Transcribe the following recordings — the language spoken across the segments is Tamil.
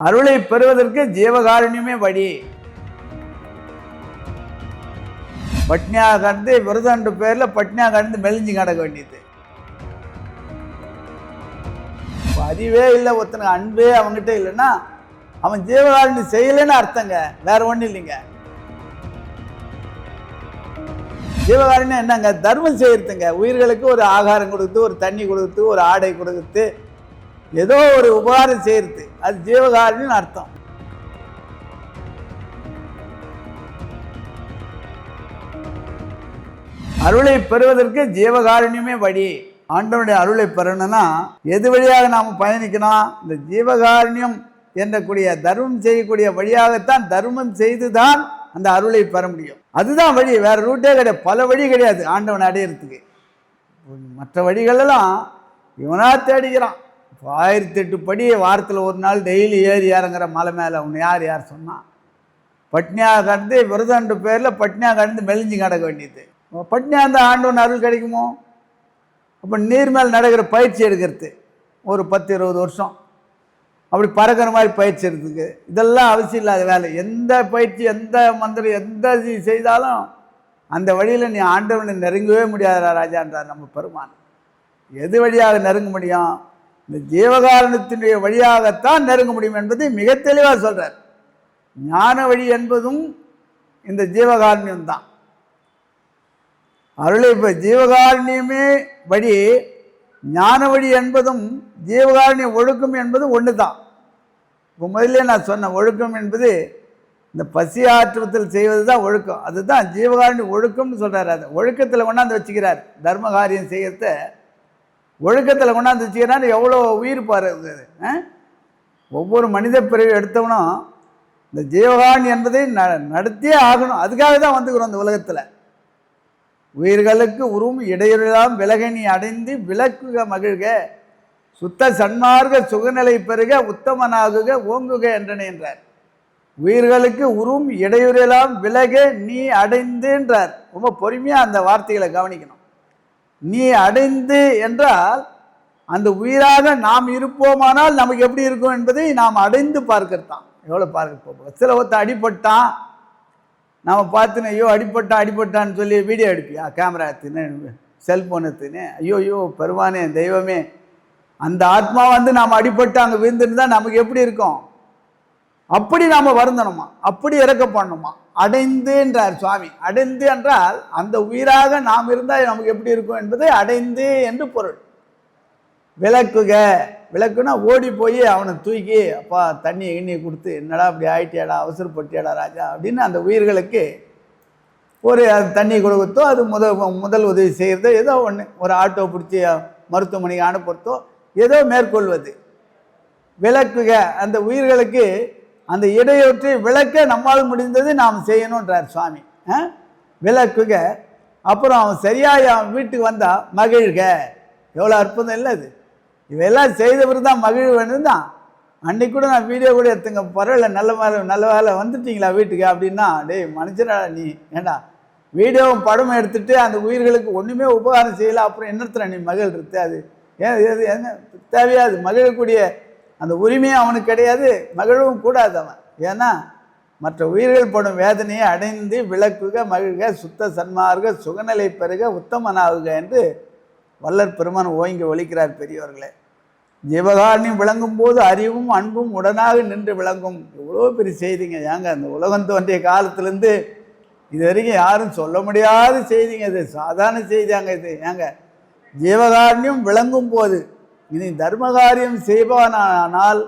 அருளை பெறுவதற்கு ஜீவகாருண்யமே வழி. பட்னியா கடந்து விரதன்ற பேர்ல பட்னியா கடந்து மெலிஞ்சு கிடக்க வேண்டியது. அறிவே இல்லை ஒருத்தனுக்கு அன்பே அவங்ககிட்ட இல்லைன்னா அவன் ஜீவகாருண்யம் செய்யலைன்னு அர்த்தங்க. வேற ஒன்றும் இல்லைங்க. ஜீவகாருண்யம் என்னங்க? தர்மம் செய்யறதுங்க. உயிர்களுக்கு ஒரு ஆகாரம் கொடுத்து ஒரு தண்ணி கொடுத்து ஒரு ஆடை கொடுத்து ஏதோ ஒரு உபகாரம் செய்யறது அது ஜீவகாருண்யம் அர்த்தம். அருளை பெறுவதற்கு ஜீவகாருண்யமே வழி. ஆண்டவனுடைய அருளை பெறணும்னா எது வழியாக நாம் பயணிக்கணும்? இந்த ஜீவகாரண்யம் என்றக்கூடிய தர்மம் செய்யக்கூடிய வழியாகத்தான் தர்மம் செய்து தான் அந்த அருளை பெற முடியும். அதுதான் வழி. வேறு ரூட்டே கிடையாது. பல வழி கிடையாது ஆண்டவனை அடையிறதுக்கு. மற்ற வழிகளெல்லாம் இவனாக தேடிக்கிறான். ஆயிரத்தி எட்டு படி வாரத்தில் ஒரு நாள் டெய்லி ஏறி இறங்குற மலை மேலே உன்னை யார் யார் சொன்னான் பட்னியாக கடந்து விரதன்ற பேரில் பட்னியாக கடந்து மெலிஞ்சு கிடக்க வேண்டியது. பட்னியாக இருந்தால் ஆண்டவன் அருள் கிடைக்குமோ? அப்போ நீர் மேல் நடக்கிற பயிற்சி எடுக்கிறது ஒரு பத்து இருபது வருஷம். அப்படி பறக்கிற மாதிரி பயிற்சி எடுத்துக்கு இதெல்லாம் அவசியம் இல்லாத வேலை. எந்த பயிற்சி எந்த மந்திரம் எந்த இது செய்தாலும் அந்த வழியில் நீ ஆண்டவனை நெருங்கவே முடியாதா ராஜான்றார் நம்ம பெருமான். எது வழியாக நெருங்க முடியும்? இந்த ஜீவகாரணத்தினுடைய வழியாகத்தான் நெருங்க முடியும் என்பதை மிக தெளிவாக சொல்கிறார் ஞான வழி என்பதும் இந்த ஜீவகாரண்யம் தான் அருளை இப்போ ஜீவகாரண்யமே வழி ஞான வழி என்பதும் ஜீவகாரண்யம் ஒழுக்கம் என்பதும் ஒன்று தான் இப்போ முதல்ல நான் சொன்ன ஒழுக்கம் என்பது இந்த பசி ஆற்றுவத்தில் செய்வது தான் ஒழுக்கம். அதுதான் ஜீவகாருண்ய ஒழுக்கம்னு சொல்கிறார் அது ஒழுக்கத்தில் கொண்டாந்து வச்சுக்கிறார். தர்ம காரியம் செய்யறத ஒழுக்கத்தில் கொண்டாந்துச்சுன்னா எவ்வளோ உயிர் பாரு. அது ஆ? ஒவ்வொரு மனித பிறவி எடுத்தவனும் இந்த ஜீவகாருண்யம் என்பதை ந நடத்தியே ஆகணும். அதுக்காக தான் வந்துக்கிறோம் இந்த உலகத்தில். உயிர்களுக்கு உருவும் இடையூறெல்லாம் விலக நீ அடைந்து விளக்குக மகிழ்க. சுத்த சன்மார்க்க சுகநிலை பெருக உத்தமனாகுக ஓங்குக என்றன என்றார். உயிர்களுக்கு உரும் இடையூறெல்லாம் விலக நீ அடைந்துன்றார். ரொம்ப பொறுமையாக அந்த வார்த்தைகளை கவனிக்கணும். நீ அடைந்து என்றால் அந்த உயிராக நாம் இருப்போமானால் நமக்கு எப்படி இருக்கும் என்பதை நாம் அடைந்து பார்க்கிறது தான் எவ்வளோ பார்க்க போகிறோம் சில ஒருத்த அடிபட்டான். நாம் பார்த்துன்னு ஐயோ அடிப்பட்டான் அடிபட்டான்னு சொல்லி வீடியோ எடுப்பியா கேமரா எடுத்துன்னு செல்ஃபோன் எடுத்துன்னு ஐயோ ஐயோ பெருமானே தெய்வமே. அந்த ஆத்மா வந்து நாம் அடிபட்டு அங்கே விழுந்துன்னு தான் நமக்கு எப்படி இருக்கும்? அப்படி நாம் வருந்தணுமா? அப்படி இறக்க பண்ணணுமா? அடைந்து என்றார் சுவாமி. அடைந்து என்றால் அந்த உயிராக நாம் இருந்தால் நமக்கு எப்படி இருக்கும் என்பது அடைந்து என்று பொருள். விளக்குக. விளக்குனா ஓடி போய் அவனை தூக்கி அப்பா தண்ணியை எண்ணியை கொடுத்து என்னடா இப்படி ஆயிட்டியாடா அவசரப்பட்டியாடா ராஜா? அப்படின்னு அந்த உயிர்களுக்கு ஒரு அது தண்ணி கொடுக்கத்தோ அது முதல் முதல் உதவி செய்கிறதோ ஏதோ ஒன்று ஒரு ஆட்டோ பிடிச்சி மருத்துவமனைக்கு அனுப்புறதோ ஏதோ மேற்கொள்வது. விளக்குக. அந்த உயிர்களுக்கு அந்த இடையொற்றி விளக்க நம்மால் முடிந்தது நாம் செய்யணுன்றார் சுவாமி. ஆ? விளக்குக. அப்புறம் அவன் சரியாக அவன் வீட்டுக்கு வந்தால் மகிழ்க. எவ்வளோ அற்புதம் இல்லை அது. இவையெல்லாம் செய்தவர் தான் மகிழ் வேணும் தான். அன்னைக்கு கூட நான் வீடியோ கூட எடுத்துங்க. பரவாயில்ல நல்ல வேலை நல்ல வேலை வந்துட்டீங்களா வீட்டுக்கு அப்படின்னா டேய் மனுஷனா நீ. ஏண்டா? வீடியோவும் படமும் எடுத்துட்டு அந்த உயிர்களுக்கு ஒன்றுமே உபகாரம் செய்யலை. அப்புறம் என்னத்துல நீ மகிழ்றது அது? ஏன் எது என்ன? தேவையாது மகிழக்கூடிய அந்த உரிமையும் அவனுக்கு கிடையாது மகிழவும் கூடாது அவன். ஏன்னா மற்ற உயிர்கள் படும் வேதனையை அடைந்து விளக்குக மகிழ்க சுத்த சன்மார்க சுகநிலை பெருக உத்தமனாகுக என்று வல்லற் பெருமான் ஓங்கி ஒழிக்கிறார் பெரியவர்களே ஜீவகாரணியும் விளங்கும் போது அறிவும் அன்பும் உடனாக நின்று விளங்கும். எவ்வளோ பெரிய செய்திங்க. ஏங்க அந்த உலகம் தோன்றிய காலத்திலேருந்து இது வரைக்கும் யாரும் சொல்ல முடியாத செய்திங்க. இது சாதாரண செய்தியாங்க இது. ஏங்க ஜீவகாரணியம் விளங்கும் போது இனி தர்மகாரியம் செய்பவனானால்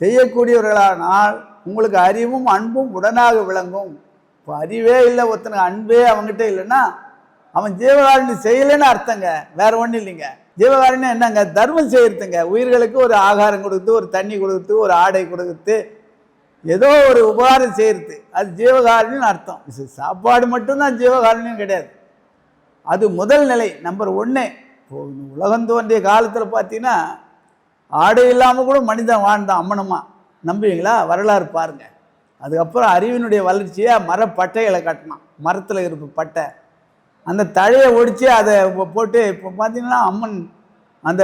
செய்யக்கூடியவர்களானால் உங்களுக்கு அறிவும் அன்பும் உடனாக விளங்கும். இப்போ அறிவே இல்லை ஒருத்தனுக்கு அன்பே அவங்ககிட்ட இல்லைன்னா அவன் ஜீவகாரணி செய்யலைன்னு அர்த்தங்க. வேற ஒன்றும் இல்லைங்க. ஜீவகாரணி என்னங்க? தர்மம் செய்யறதுங்க. உயிர்களுக்கு ஒரு ஆகாரம் கொடுத்து ஒரு தண்ணி கொடுத்து ஒரு ஆடை கொடுத்து ஏதோ ஒரு உபகாரம் செய்யறது. அது ஜீவகாரணின்னு அர்த்தம். சாப்பாடு மட்டும்தான் ஜீவகாரணின்னு கிடையாது. அது முதல் நிலை நம்பர் ஒன்று இப்போது உலகம் தோன்றிய காலத்தில் பார்த்தீங்கன்னா ஆடை இல்லாமல் கூட மனிதன் வாழ்ந்தான் அம்மனமா நம்புவீங்களா? வரலாறு பாருங்கள் அதுக்கப்புறம் அறிவினுடைய வளர்ச்சியாக மரப்பட்டைகளை கட்டினான். மரத்தில் இருப்பு பட்டை. அந்த தழையை ஒடித்து அதை இப்போ போட்டு இப்போ பார்த்தீங்கன்னா அம்மன் அந்த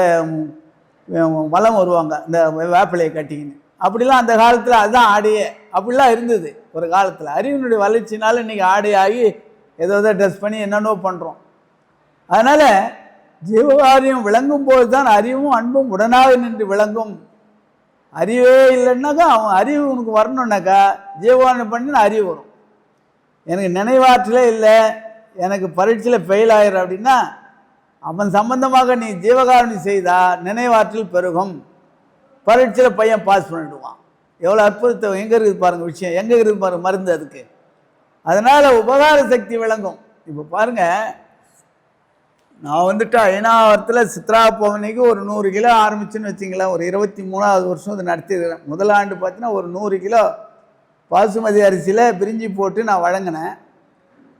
வளம் வலம் வருவாங்க. இந்த வேப்பிலையை கட்டிக்கின்னு. அப்படிலாம் அந்த காலத்தில் அதுதான் ஆடையே. அப்படிலாம் இருந்தது ஒரு காலத்தில். அறிவினுடைய வளர்ச்சினால இன்றைக்கி ஆடையாகி ஏதோ ஏதோ ட்ரெஸ் பண்ணி என்னென்னோ பண்ணுறோம் அதனால் ஜீவகாரியம் விளங்கும் போது தான் அறிவும் அன்பும் உடனாக நின்று விளங்கும். அறிவே இல்லைன்னாக்கா அவன் அறிவு உனக்கு வரணுன்னாக்கா ஜீவகாரியம் பண்ணி அறிவு வரும். எனக்கு நினைவாற்றலே இல்லை எனக்கு பரீட்சையில் ஃபெயில் ஆகிற அப்படின்னா அவன் சம்பந்தமாக நீ ஜீவகாரணி செய்தால் நினைவாற்றல் பெருகும். பரீட்சையில் பையன் பாஸ் பண்ணிடுவான். எவ்வளோ அற்புதத்தை எங்கே இருக்குது பாருங்கள் விஷயம் எங்கே இருக்குது பாருங்கள் மருந்து அதுக்கு. அதனால் உபகார சக்தி விளங்கும். இப்போ பாருங்கள் நான் வந்துட்டு ஐநாவரத்தில் சித்ரா பவனிக்கு ஒரு நூறு கிலோ ஆரம்பிச்சுன்னு வச்சிங்களேன். ஒரு இருபத்தி மூணாவது வருஷம் இது நடத்திருக்கிறேன் முதல் ஆண்டு பார்த்தீங்கன்னா ஒரு நூறு கிலோ பாசுமதி அரிசியில் பிரிஞ்சு போட்டு நான் வழங்கினேன்.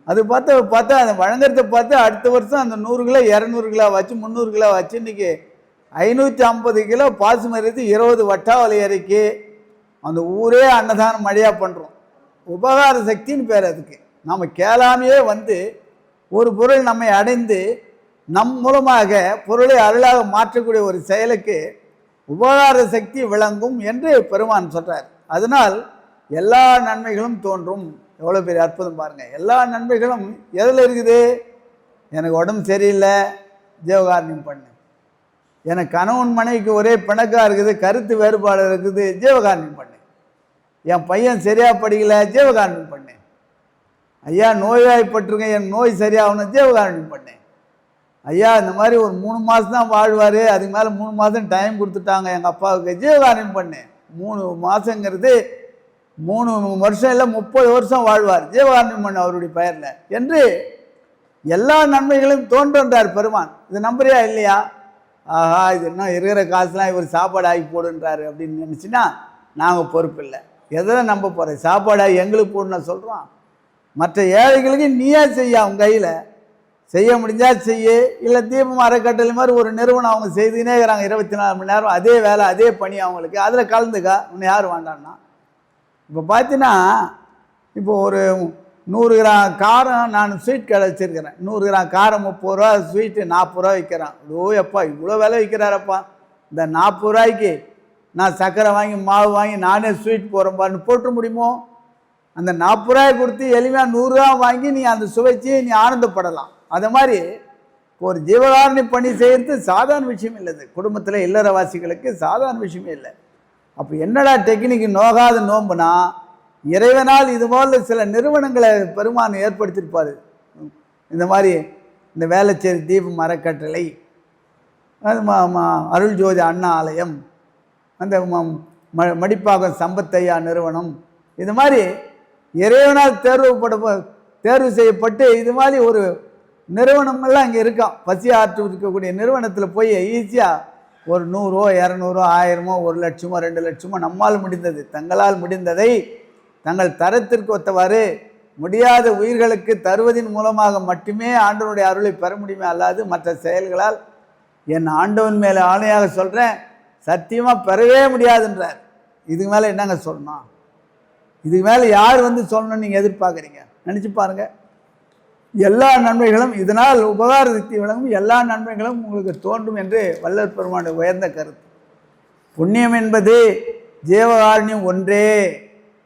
அது பார்த்தா பார்த்தா அதை வழங்குறத பார்த்து அடுத்த வருஷம் அந்த நூறு கிலோ இரநூறு கிலோ வச்சு முந்நூறு கிலோ வச்சு இன்றைக்கி ஐநூற்றி ஐம்பது கிலோ பாசுமதி அரிசி இருபது வட்டாவளி அரிக்கி அந்த ஊரே அன்னதானம் மழையாக பண்ணுறோம் உபகார சக்தின்னு பேர் அதுக்கு. நம்ம கேளாமையே வந்து ஒரு பொருள் நம்மை அடைந்து நம் மூலமாக பொருளை அருளாக மாற்றக்கூடிய ஒரு செயலுக்கு உபகார சக்தி விளங்கும் என்று பெருமான் சொல்கிறார் அதனால் எல்லா நன்மைகளும் தோன்றும். எவ்வளோ பெரிய அற்புதம் பாருங்கள் எல்லா நன்மைகளும் எதில் இருக்குது? எனக்கு உடம்பு சரியில்லை. ஜீவகாரணியம் பண்ணு. எனக்கு கணவன் மனைவிக்கு ஒரே பிணக்காக இருக்குது. கருத்து வேறுபாடு இருக்குது. ஜீவகாரணியம் பண்ணு. என் பையன் சரியாக படிக்கல. ஜீவகாரணியம் பண்ணு. ஐயா நோய்வாய்ப்பட்டிருக்கேன் என் நோய் சரியாகணும். ஜீவகாரணியம் பண்ணு. ஐயா இந்த மாதிரி ஒரு மூணு மாதம் தான் வாழ்வார். அதுக்கு மேலே மூணு மாதம் டைம் கொடுத்துட்டாங்க. எங்கள் அப்பாவுக்கு ஜீவகாரியம் பண்ணு மூணு மாதங்கிறது மூணு வருஷம் இல்லை முப்பது வருஷம் வாழ்வார். ஜீவகாரணியம் பண்ண அவருடைய பெயரில். என்று எல்லா நன்மைகளும் தோன்றுன்றார் பெருமான். இது நம்புறியா இல்லையா? ஆஹா இது இன்னும் இருக்கிற காசுலாம் இவர் சாப்பாடு ஆகி போடுன்றாரு அப்படின்னு நினச்சின்னா நாங்கள் பொறுப்பு இல்லை. எதில் நம்ப போகிறேன் சாப்பாடாக எங்களுக்கு போடணும் சொல்கிறோம் மற்ற ஏழைகளுக்கு நீயே செய்ய அவங்க கையில். செய்ய முடிஞ்சால் செய்ய இல்லை தீபம் அறக்கட்டளை மாதிரி ஒரு நிறுவனம் அவங்க செய்துனே இருக்கிறாங்க. இருபத்தி நாலு மணி நேரம் அதே வேலை அதே பணி அவங்களுக்கு. அதில் கலந்துக்கா? உன்னை யார் வேண்டான்னா? இப்போ பார்த்தீங்கன்னா இப்போ ஒரு நூறு கிராம் காரம் நான் ஸ்வீட் கடை வச்சுருக்கிறேன். நூறு கிராம் காரம் முப்பது ரூபா ஸ்வீட்டு நாற்பது ரூபா விற்கிறேன் ஓ எப்பா இவ்வளோ விலை விற்கிறாரப்பா இந்த நாற்பது ரூபாய்க்கு நான் சர்க்கரை வாங்கி மாவு வாங்கி நானே ஸ்வீட் போகிறேன்ப்பான்னு போட்டு முடியுமோ? அந்த நாற்பது ரூபாய் கொடுத்து எளிமையாக நூறுரூவா வாங்கி நீ அந்த சுவைச்சி நீ ஆனந்தப்படலாம். அது மாதிரி ஒரு ஜீவகாரணி பணி செய்கிறது சாதாரண விஷயம் இல்லை. அது குடும்பத்தில் இல்லறவாசிகளுக்கு சாதாரண விஷயமே இல்லை. அப்போ என்னடா டெக்னிக் நோகாத நோம்புனா இறைவனால் இது போல சில நிறுவனங்களை பெருமான் ஏற்படுத்தியிருப்பார். இந்த மாதிரி இந்த வேளச்சேரி தீபம் மரக்கட்டளை அது அருள் ஜோதி அண்ணா ஆலயம் அந்த ம- ம மடிப்பாக்கம் சம்பத்தையா நிறுவனம் இது மாதிரி இறைவனால் தேர்வுப்பட தேர்வு செய்யப்பட்டு இது மாதிரி ஒரு நிறுவனங்கள்லாம் இங்கே இருக்கான் பசி ஆற்று இருக்கக்கூடிய நிறுவனத்தில் போய் ஈஸியாக ஒரு நூறோ இரநூறோ ஆயிரமோ ஒரு லட்சமோ ரெண்டு லட்சமோ நம்மால் முடிந்தது. தங்களால் முடிந்ததை தங்கள் தரத்திற்கு ஒத்தவாறு முடியாத உயிர்களுக்கு தருவதின் மூலமாக மட்டுமே ஆண்டவனுடைய அருளை பெற முடியுமே? அல்லாது மற்ற செயல்களால்? என் ஆண்டவன் மேலே ஆணையாக சொல்கிறேன் சத்தியமாக பெறவே முடியாதுன்றார். இதுக்கு மேலே என்னங்க சொல்லணும்? இதுக்கு மேலே யார் வந்து சொல்லணும்னு நீங்கள் எதிர்பார்க்குறீங்க? நினச்சி பாருங்கள் எல்லா நன்மைகளும் இதனால் உபகார சக்தி விளங்கும். எல்லா நன்மைகளும் உங்களுக்கு தோன்றும் என்று வல்லற் பெருமானுடைய உயர்ந்த கருத்து. புண்ணியம் என்பது ஜீவகாருண்யம் ஒன்றே.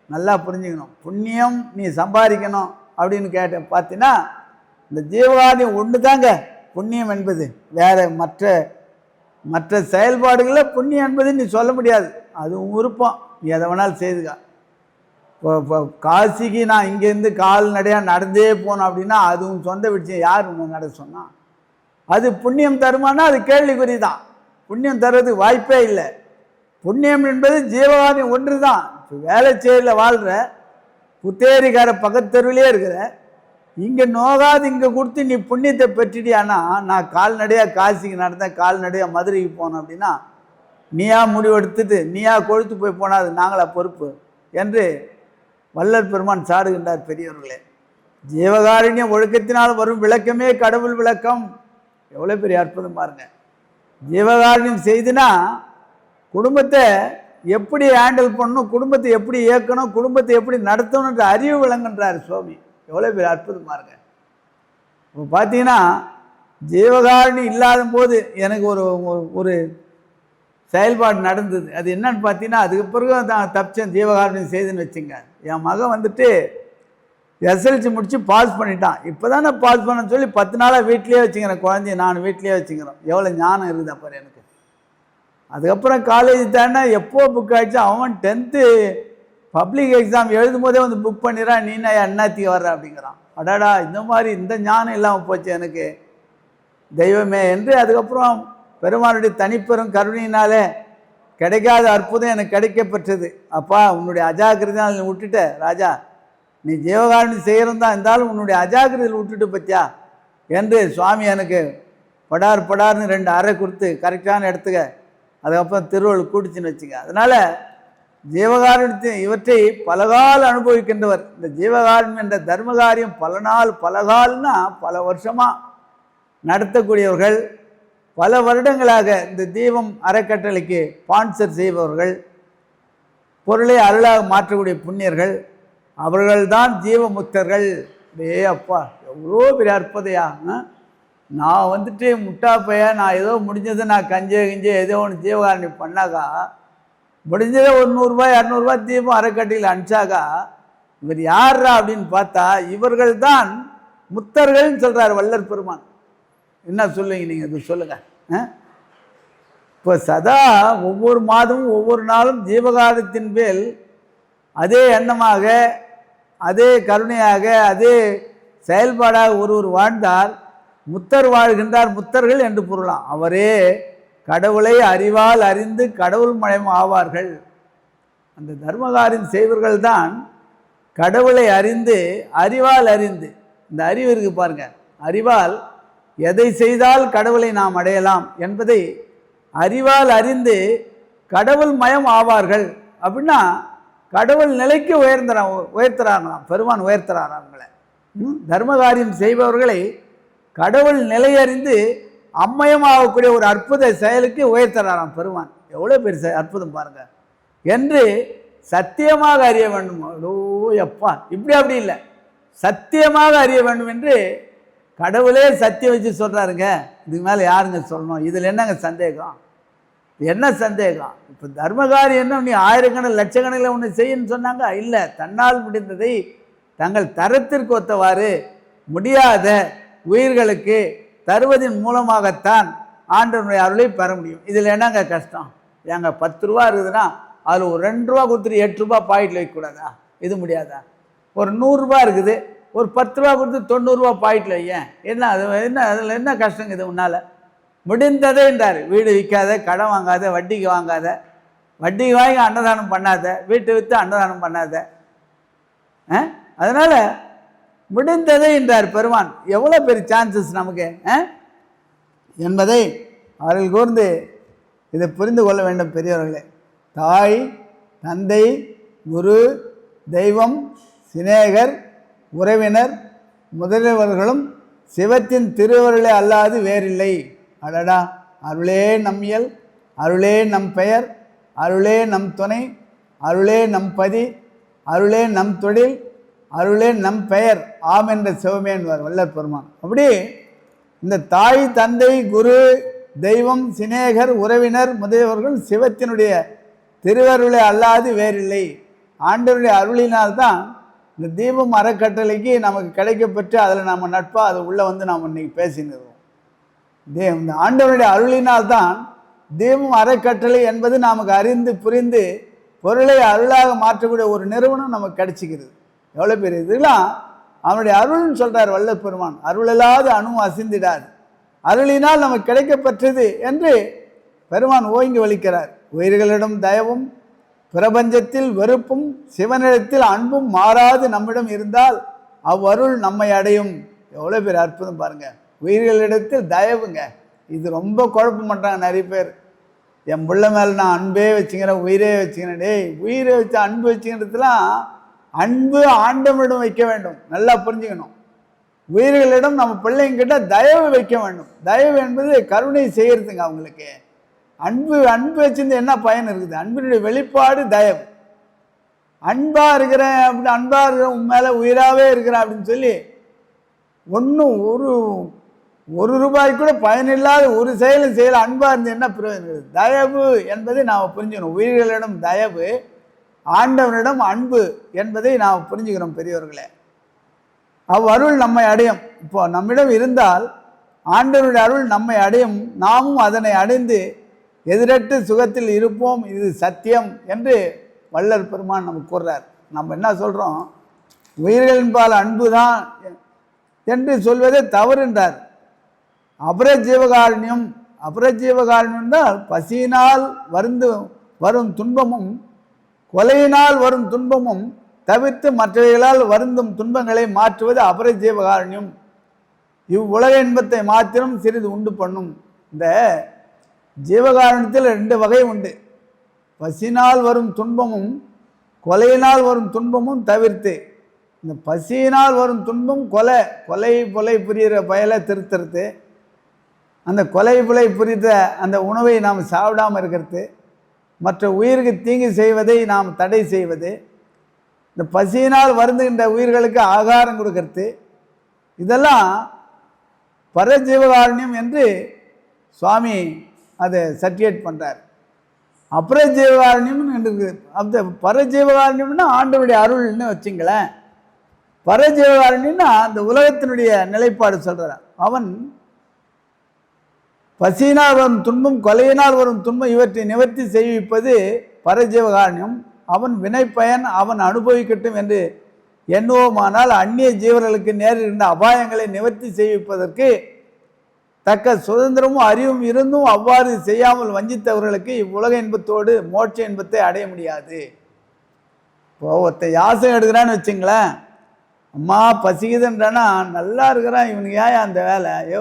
நல்லா புரிஞ்சுக்கணும். புண்ணியம் நீ சம்பாதிக்கணும் அப்படின்னு கேட்ட பார்த்தீங்கன்னா இந்த ஜீவகாரணியம் ஒன்று தாங்க புண்ணியம் என்பது. வேறு மற்ற மற்ற செயல்பாடுகளில் புண்ணியம் என்பது நீ சொல்ல முடியாது. அது விருப்பம். நீ எதை வேணாலும் செய்துக்கா. காசிக்கு நான் இங்கேருந்து கால்நடையாக நடந்தே போனோம் அப்படின்னா அதுவும் சொந்த விஷயம் யார் உன்னை நட சொன்னான் அது புண்ணியம் தருமானா அது கேள்விக்குறி தான். புண்ணியம் தர்றதுக்கு வாய்ப்பே இல்லை. புண்ணியம் என்பது ஜீவகாரணி ஒன்று தான் வேலை செயலில் வாழ்கிற புத்தேரிக்கார பக்கத்தெருவிலே இருக்கிற இங்கே நோகாது இங்கே கொடுத்து நீ புண்ணியத்தை பெற்றுட்டியானா நான் கால்நடையாக காசிக்கு நடந்தேன் கால்நடையாக மதுரைக்கு போனோம் அப்படின்னா நீயா முடிவெடுத்துட்டு நீயா கொழுத்து போய் போனால் அது நாங்களா பொறுப்பு என்று வல்லல் பெருமான் சாடுகின்றார் பெரியவர்களே. ஜீவகாருண்யம் ஒழுக்கத்தினால் வரும் விளக்கமே கடவுள் விளக்கம். எவ்வளோ பெரிய அற்புதம் பாருங்க. ஜீவகாருண்யம் செய்துனா குடும்பத்தை எப்படி ஹேண்டில் பண்ணணும் குடும்பத்தை எப்படி இயக்கணும் குடும்பத்தை எப்படி நடத்தணுன்ற அறிவு விளங்குன்றார் சுவாமி. எவ்வளோ பெரிய அற்புதம் பாருங்க. இப்போ பார்த்தீங்கன்னா ஜீவகாரணி இல்லாத போது எனக்கு ஒரு ஒரு- செயல்பாடு நடந்தது. அது என்னன்னு பார்த்தீங்கன்னா அதுக்கு பிறகு தான் தப்பிச்சேன் ஜீவகாருண்யம் செய்துன்னு வச்சுங்க. என் மகன் வந்துட்டு எஸ்எல்சி முடித்து பாஸ் பண்ணிட்டான். இப்போ தானே பாஸ் பண்ண சொல்லி பத்து நாளாக வீட்லேயே வச்சுக்கிறேன் குழந்தைய. நான் வீட்லேயே வச்சுக்கிறோம். எவ்வளோ ஞானம் இருக்குது அப்புறம் எனக்கு. அதுக்கப்புறம் காலேஜ் தானே எப்போ புக் ஆகிடுச்சு அவன் டென்த்து பப்ளிக் எக்ஸாம் எழுதும் போதே வந்து புக் பண்ணிடுறான் நீ நான் என்னாத்தி வர்ற அப்படிங்கிறான். அடாடா இந்த மாதிரி இந்த ஞானம் இல்லாமல் போச்சு எனக்கு. தெய்வமே என்று அதுக்கப்புறம் பெருமானுடைய தனிப்பெரும் கருணையினாலே கிடைக்காத அற்புதம் எனக்கு கிடைக்கப்பெற்றது. அப்பா உன்னுடைய அஜாக்கிரதையால் நீ விட்டுட்ட ராஜா. நீ ஜீவகாரணி செய்கிறந்தா இருந்தாலும் உன்னுடைய அஜாக்கிரதையில் விட்டுட்டு பத்தியா? என்று சுவாமி எனக்கு படார் படார்னு ரெண்டு அறை கொடுத்து கரெக்டான இடத்துக்க அதுக்கப்புறம் திருவள்ளுவர் கூடிச்சுன்னு வச்சுங்க அதனால் ஜீவகாரணத்தின் இவற்றை பலகால் அனுபவிக்கின்றவர். இந்த ஜீவகாரணம் என்ற தர்மகாரியம் பல நாள் பலகால்னா பல வருஷமாக நடத்தக்கூடியவர்கள். பல வருடங்களாக இந்த தீபம் அறக்கட்டளைக்கு ஸ்பான்சர் செய்பவர்கள் பொருளை அருளாக மாற்றக்கூடிய புண்ணியர்கள் அவர்கள்தான் ஜீவமுக்தர்கள் டே அப்பா எவ்வளோ பெரிய அற்புதையா நான் வந்துட்டு முட்டாப்பையா நான் ஏதோ முடிஞ்சதை நான் கஞ்சே கிஞ்சே ஏதோ ஒன்று ஜீவகாரணி பண்ணாக்கா முடிஞ்சதை ஒரு நூறுரூவா இரநூறுபா தீபம் அறக்கட்டையில் அனுப்பிச்சாக்கா இவர் யாரா அப்படின்னு பார்த்தா இவர்கள் தான் முத்தர்கள்னு சொல்கிறார் வல்லர் பெருமான். என்ன சொல்லுங்க நீங்கள் இது சொல்லுங்கள் இப்போ சதா ஒவ்வொரு மாதமும் ஒவ்வொரு நாளும் ஜீவகாதத்தின் மேல் அதே எண்ணமாக அதே கருணையாக அதே செயல்பாடாக ஒருவர் வாழ்ந்தார். முத்தர் வாழ்கின்றார் முத்தர்கள் என்று பொருளாம். அவரே கடவுளை அறிவால் அறிந்து கடவுள் மயம் ஆவார்கள். அந்த தர்மகாரியம் செய்வர்கள்தான் கடவுளை அறிந்து அறிவால் அறிந்து இந்த அறிவு இருக்கு பாருங்க. அறிவால் எதை செய்தால் கடவுளை நாம் அடையலாம் என்பதை அறிவால் அறிந்து கடவுள் மயம் ஆவார்கள் அப்படின்னா கடவுள் நிலைக்கு உயர்ந்துறா உயர்த்துறாங்களாம் பெருமான் உயர்த்துறார் அவங்கள. ம், தர்மகாரியம் செய்பவர்களை கடவுள் நிலையறிந்து அம்மயமாகக்கூடிய ஒரு அற்புத செயலுக்கு உயர்த்துறாராம் பெருமான். எவ்வளோ பெரிய செ- அற்புதம் பாருங்கள் என்று சத்தியமாக அறிய வேண்டும்? ஓ எப்பா இப்படி அப்படி இல்லை. சத்தியமாக அறிய வேண்டும் என்று கடவுளே சத்தியம் வச்சு சொல்கிறாருங்க இதுக்கு மேலே யாருங்க சொல்லணும்? இதில் என்னங்க சந்தேகம்? என்ன சந்தேகம்? இப்போ தர்மகாரி என்ன நீ ஆயிரக்கணக்கில் லட்சக்கணக்கில் ஒன்று செய்யன்னு சொன்னாங்க? இல்லை தன்னால் முடிந்ததை தங்கள் தரத்திற்கு ஒத்தவாறு முடியாத உயிர்களுக்கு தருவதன் மூலமாகத்தான் ஆண்டவனுடைய அருளை பெற முடியும். இதில் என்னங்க கஷ்டம்? ஏங்க பத்து ரூபா இருக்குதுன்னா அதில் ஒரு ரெண்டு ரூபா கொடுத்துட்டு எட்டு ரூபா பாக்கெட்டில் வைக்கக்கூடாதா? இது முடியாதா? ஒரு நூறுரூபா இருக்குது. ஒரு பத்து ரூபா கொடுத்து தொண்ணூறுரூவா பாயிட்டில் ஏன்? என்ன அது என்ன அதில் என்ன கஷ்டங்க இது உன்னால்? முடிந்ததேன்றார் வீடு விற்காத கடன் வாங்காத வட்டிக்கு வாங்காத. வட்டிக்கு வாங்கி அன்னதானம் பண்ணாத வீட்டை விற்று அன்னதானம் பண்ணாத. ஆ? அதனால முடிந்ததே என்றார் பெருமான். எவ்வளோ பெரிய சான்சஸ் நமக்கு ஆ? என்பதை அவர்கள் கூர்ந்து இதை புரிந்து கொள்ள வேண்டும் பெரியவர்களே தாய் தந்தை குரு தெய்வம் சிநேகர் உறவினர் முதலியவர்களும் சிவத்தின் திருவருளே அல்லாது வேறில்லை. அடடா! அருளே நம்மியல் அருளே நம் பெயர் அருளே நம் துணை அருளே நம் பதி அருளே நம் தொழில் அருளே நம் பெயர். ஆம் என்ற சிவமே என்பார் வல்லற் பெருமான். அப்படி இந்த தாய் தந்தை குரு தெய்வம் சிநேகர் உறவினர் முதலியவர்கள் சிவத்தினுடைய திருவருளை அல்லாது வேறில்லை. ஆண்டவருடைய அருளினால்தான் இந்த தீபம் அறக்கட்டளைக்கு நமக்கு கிடைக்கப்பெற்று அதில் நம்ம நட்பாக அது உள்ளே வந்து நாம் இன்னைக்கு பேசினிருவோம் தே இந்த ஆண்டவனுடைய அருளினால்தான் தீபம் அறக்கட்டளை என்பது நமக்கு அறிந்து புரிந்து பொருளை அருளாக மாற்றக்கூடிய ஒரு நிறுவனம் நமக்கு கிடைச்சிக்கிறது எவ்வளோ பெரிய இதெல்லாம் அவனுடைய அருள்னு சொல்கிறார் வல்லப்பெருமான் பெருமான். அருளில்லாத அணுவும் அசிந்திடாது. அருளினால் நமக்கு கிடைக்கப்பெற்றது என்று பெருமான் ஓங்கி வலிக்கிறார். உயிர்களிடம் தயவும் பிரபஞ்சத்தில் வெறுப்பும் சிவனிடத்தில் அன்பும் மாறாது நம்மிடம் இருந்தால் அவ்வருள் நம்மை அடையும். எவ்வளோ பேர் அற்புதம் பாருங்க. உயிர்களிடத்தில் தயவுங்க. இது ரொம்ப குழப்பம் பண்ணுறாங்க நிறைய பேர். என் பிள்ளை மேலே நான் அன்பே வச்சுக்கிறேன் உயிரே வச்சுக்கிறேன். டேய் உயிரை வச்சு அன்பு வச்சுக்கிறதுலாம் அன்பு ஆண்டவனிடம் வைக்க வேண்டும். நல்லா புரிஞ்சுக்கணும். உயிர்களிடம் நம்ம பிள்ளைங்கிட்ட தயவு வைக்க வேண்டும். தயவு என்பது கருணை செய்கிறதுங்க அவங்களுக்கு. அன்பு அன்பு வச்சிருந்து என்ன பயன் இருக்குது? அன்பினுடைய வெளிப்பாடு தயவு அன்பாக இருக்கிறேன் அப்படி அன்பாக இருக்கிறேன் உன் மேலே உயிராகவே இருக்கிறேன் அப்படின்னு சொல்லி ஒன்றும் ஒரு ஒரு ரூபாய் கூட பயனில்லாத ஒரு செயலும் செயல் அன்பாக இருந்து என்ன பிரயோஜனம் தயவு என்பதை நாம் புரிஞ்சுக்கணும். உயிர்களிடம் தயவு ஆண்டவனிடம் அன்பு என்பதை நாம் புரிஞ்சுக்கிறோம் பெரியவர்களே அவ்வருள் நம்மை அடையும். இப்போ நம்மிடம் இருந்தால் ஆண்டவனுடைய அருள் நம்மை அடையும். நாமும் அதனை அடைந்து எதிரட்டு சுகத்தில் இருப்போம் இது சத்தியம் என்று வள்ளல் பெருமான் நமக்கு கூறுறார். நம்ம என்ன சொல்கிறோம் உயிர்களின்பால் அன்பு தான் என்று சொல்வதே தவறுன்றார் அபரஜீவகாரண்யம் அபரஜீவகாரண்யம் என்றால் பசியினால் வருந்து வரும் துன்பமும் கொலையினால் வரும் துன்பமும் தவிர்த்து மற்றவைகளால் வருந்தும் துன்பங்களை மாற்றுவது அபரஜீவகாரண்யம். இவ்வுலக இன்பத்தை மாத்திரம் சிறிது உண்டு பண்ணும். இந்த ஜீவகாரணத்தில் ரெண்டு வகை உண்டு. பசினால் வரும் துன்பமும் கொலையினால் வரும் துன்பமும் தவிர்த்து. இந்த பசியினால் வரும் துன்பம் கொலை கொலை கொலை புரிகிற பயலை திருத்துறது. அந்த கொலை புலை புரித்த அந்த உணவை நாம் சாப்பிடாமல் இருக்கிறது. மற்ற உயிருக்கு தீங்கு செய்வதை நாம் தடை செய்வது. இந்த பசியினால் வருந்துகின்ற உயிர்களுக்கு ஆகாரம் கொடுக்கறது. இதெல்லாம் பரஜீவகாரண்யம் என்று சுவாமி அதை சர்டிஃபிகேட் பண்ணுறார் அபரஜீவகாரண்யம் இருக்குது அந்த பரஜீவகாரண்யம்னா ஆண்டவுடைய அருள்னு வச்சுங்களேன். பரஜீவகாரண்யம்னா அந்த உலகத்தினுடைய நிலைப்பாடு சொல்கிறான் அவன் பசியினால் வரும் துன்பம் கொலையினால் வரும் துன்பம் இவற்றை நிவர்த்தி செய்விப்பது பரஜீவகாரண்யம். அவன் வினைப்பயன் அவன் அனுபவிக்கட்டும் என்று எண்ணுவோமானால் அந்நிய ஜீவர்களுக்கு நேரிருந்த அபாயங்களை நிவர்த்தி செய்விப்பதற்கு தக்க சுதந்திரமும் அறிவும் இருந்தும் அவ்வாறு செய்யாமல் வஞ்சித்தவர்களுக்கு இவ்வுலக இன்பத்தோடு மோட்ச இன்பத்தை அடைய முடியாது. இப்போ ஒருத்த எடுக்கிறான்னு வச்சுங்களேன் அம்மா பசிக்குதுன்றானா நல்லா இருக்கிறான் இவனுக்கு ஏன் அந்த வேலை? யோ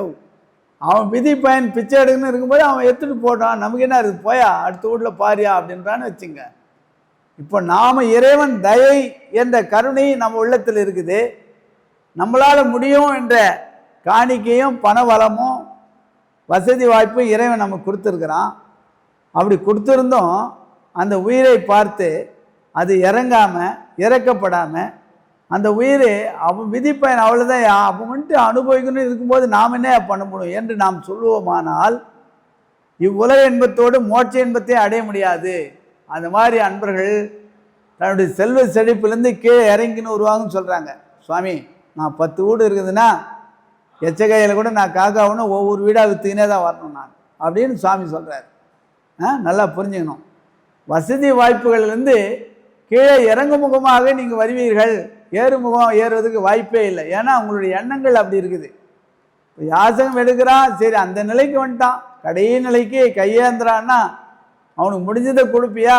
அவன் விதி பயன் பிச்சை எடுக்கணும்னு இருக்கும்போது அவன் எடுத்துகிட்டு போட்டான் நமக்கு என்ன இருக்குது? போயா அடுத்த வீட்டில் பாரியா அப்படின்றான்னு வச்சுங்க. இப்போ நாம் இறைவன் தயை என்ற கருணை நம்ம உள்ளத்தில் இருக்குது. நம்மளால் முடியும் என்ற காணிக்கையும் பணவளமும் வசதி வாய்ப்பு இறைவன் நமக்கு கொடுத்துருக்குறான். அப்படி கொடுத்துருந்தோம் அந்த உயிரை பார்த்து அது இறங்காமல் இறக்கப்படாமல் அந்த உயிர் அவன் விதிப்பயன் அவ்வளோதான் அவன் வந்துட்டு இருக்கும்போது நாம் என்ன பண்ண முடியும் என்று நாம் சொல்லுவோமானால் இவ்வுலக இன்பத்தோடு மோட்ச இன்பத்தை அடைய முடியாது. அந்த மாதிரி அன்பர்கள் தன்னுடைய செல்வ செழிப்புலேருந்து கீழே இறங்கின்னு வருவாங்கன்னு சொல்கிறாங்க சுவாமி நான் பத்து வீடு இருக்குதுன்னா எச்சகையில் கூட நான் காக்காவுன்னு ஒவ்வொரு வீடாக விற்றுக்கினே தான் வரணும் நான். அப்படின்னு சுவாமி சொல்கிறார் ஆ நல்லா புரிஞ்சுக்கணும். வசதி வாய்ப்புகள்லேருந்து கீழே இறங்கு முகமாக நீங்கள் வருவீர்கள். ஏறுமுகம் ஏறுவதுக்கு வாய்ப்பே இல்லை. ஏன்னா உங்களுடைய எண்ணங்கள் அப்படி இருக்குது. இப்போ யாசகம் எடுக்கிறான் சரி அந்த நிலைக்கு வந்துட்டான். கடை நிலைக்கு கையேந்திரான்னா அவனுக்கு முடிஞ்சதை கொடுப்பியா?